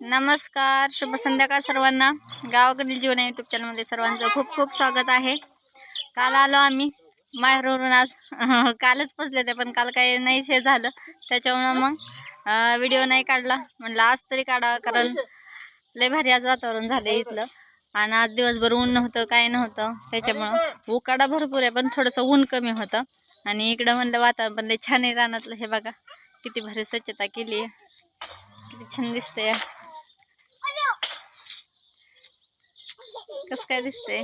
नमस्कार शुभ संध्याकाळ सर्वांना. गावाकडील जीवन यूट्यूब चॅनलमध्ये सर्वांचं खूप खूप स्वागत आहे. काल आलो आम्ही. माहेरवरून आज कालच पोचले ते पण काल काही नाही हे झालं. त्याच्यामुळं मग व्हिडिओ नाही काढला. म्हणलं आज तरी काढा कारण लय भारी आज वातावरण झालं इथलं. आणि आज दिवसभर ऊन नव्हतं काय नव्हतं. त्याच्यामुळं उकाडा भरपूर आहे पण थोडंसं ऊन कमी होतं. आणि इकडं म्हणलं वातावरण पण लय छान आहे रानातलं. हे बघा किती भारी स्वच्छता केली आहे किती छान दिसतंय. कस काय दिसतंय?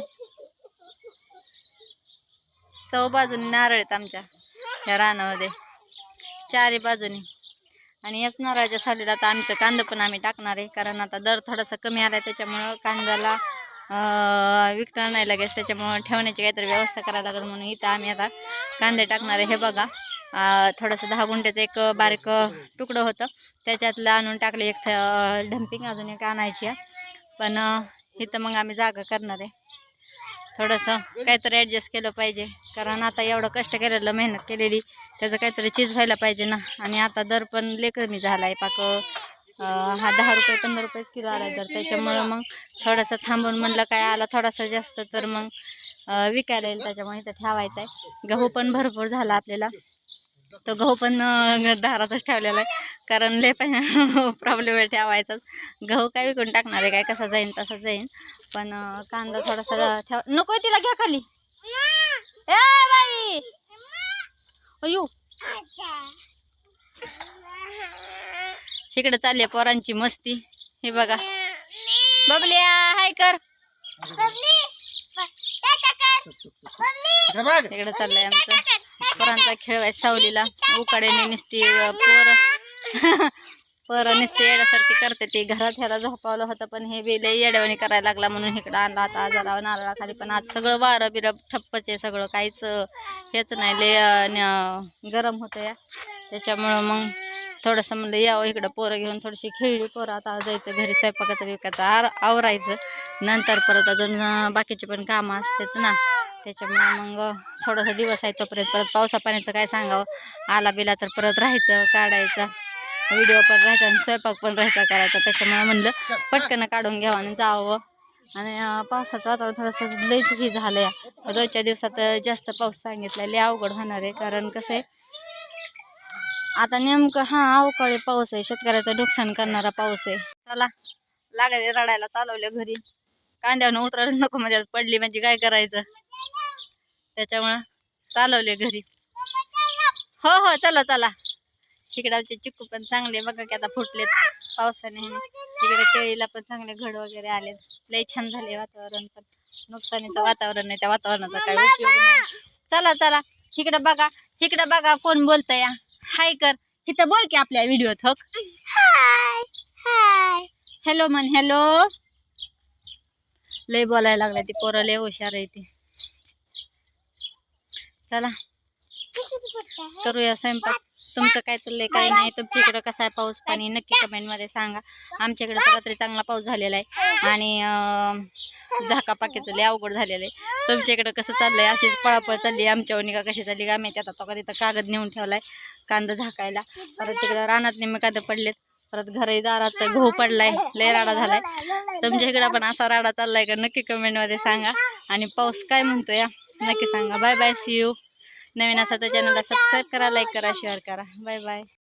चौ बाजूनी नारळ आहेत आमच्या या रानामध्ये. चारी बाजूनी. आणि याच नारळाच्या सालीला आता आमचं कांदा पण आम्ही टाकणार आहे. कारण आता दर थोडासा कमी आला आहे त्याच्यामुळं कांद्याला विकता विकणार नाही लगेच. त्याच्यामुळं ठेवण्याची काहीतरी व्यवस्था करायला लागेल म्हणून इथं आम्ही आता कांदे टाकणार आहे. हे बघा थोडंसं दहा गुंठ्याचं एक बारीक तुकडं होतं. त्याच्यातलं आणून टाकले एक थ- डम्पिंग अजून एक आणायची आहे. पण इथं मग आम्ही जागा करणार आहे. थोडंसं काहीतरी ॲडजस्ट केलं पाहिजे. कारण आता एवढं कष्ट केलेलं मेहनत केलेली त्याचं काहीतरी चीज व्हायला पाहिजे ना. आणि आता दर पण लय कमी झाला आहे पाक हा दहा रुपये पंधरा रुपयेच किलो आला आहे तर त्याच्यामुळं मग थोडंसं थांबून म्हणलं काय आला थोडासा जास्त तर मग विकायला येईल. त्याच्यामुळे इथं ठेवायचं आहे गहू पण भरपूर झाला आपल्याला. तो गहू पण दारातच ठेवलेला आहे. कारण लय पण प्रॉब्लेम आहे ठेवायचाच गहू काय विकून टाकणार आहे काय कसा जाईन तसा जाईन. पण कांदा थोडासा ठेव. नको तिला घ्या खाली. ए बाई! अयो इकडे चालली पोरांची मस्ती. हे बघा. बबल्या हाय कर. इकडे चाललंय आमचं. पोरांचा खेळ आहे सावलीला. उकाड्याने नुसती पोरं पोरं नुसते येड्यासारखी करते ते. घरात ह्याला झोपावलं होतं पण हे बी लई येड्यावानी करायला लागला म्हणून इकडं आणला आता आजारावर नारळाखाली पण आज सगळं वारं बिरं ठप्पच आहे सगळं. काहीच हेच नाही. लय न- गरम होतं या त्याच्यामुळं मग थोडंसं म्हणलं यावं इकडं पोरं घेऊन. थोडीशी खेळली पोरं. आता जायचं घरी स्वयंपाकाचं विकायचं आर आवरायचं. नंतर परत अजून बाकीचे पण कामं असतात ना. त्याच्यामुळं मग थोडासा दिवस आहे तोपर्यंत. परत पावसा पाण्याचं काय सांगावं? आला बिला तर परत राहायचं काढायचं. व्हिडिओ पण राहायचा आणि स्वयंपाक पण राहायचा करायचा त्याच्यामुळे म्हणलं पटकन काढून घ्यावं आणि जावं. आणि पावसाचं वातावरण थोडंसं लईच हे झालं आहे रोजच्या दिवसात जास्त पाऊस सांगितला लई अवघड होणार आहे. कारण कसं आहे आता नेमकं हा अवकाळी पाऊस आहे. शेतकऱ्याचं नुकसान करणारा पाऊस आहे. चला लागायचे रडायला चालवल्या घरी. कांद्यावरनं उतरायला नको म्हणजे पडली म्हणजे काय करायचं? त्याच्यामुळं चालवले घरी. हो हो चला चला. इकडे चिकू चिक्कू पण चांगले बघा की आता फुटलेत पावसाने. तिकडे केळीला पण चांगले घड वगैरे आले लय छान झाले वातावरण पण. नुकसानीचं वातावरण नाही त्या वातावरणाचा काय उपयोग नाही. चला चला. तिकडं बघा. तिकडं बघा कोण बोलतंय. या हाय कर. इथं बोल की आपल्या व्हिडिओत हक हाय हाय हॅलो म्हण. हॅलो लय बोलायला लागला ती पोरं. लय हुशार आहे ती. चला. करूया स्वयंपाक. तुमचं काय चाललंय काय नाही? तुमच्या इकडं कसा आहे पाऊस? पाणी नक्की कमेंटमध्ये सांगा. आमच्याकडं तर रात्री चांगला पाऊस झालेला आहे. आणि झाकापाकीचं झाका पाकीचं लय अवघड झालेलं आहे. तुमच्याकडं कसं चाललंय? अशीच पळापळ चालली आहे. आमच्या का कशी चालली? का माहिती आता तो कधी तर कागद नेऊन ठेवलाय कांदा झाकायला. परत तिकडं रानात निम्मे कांदे पडलेत. परत घरी दारात गहू पडलाय. लय राडा झालाय. तुमच्या इकडं पण असा राडा चाललाय का? नक्की कमेंटमध्ये सांगा. आणि पाऊस काय म्हणतो या नक्की सांगा. बाय बाय सी यू नवीन असा तर चॅनलला सबस्क्राईब करा लाईक करा शेअर करा. Bye bye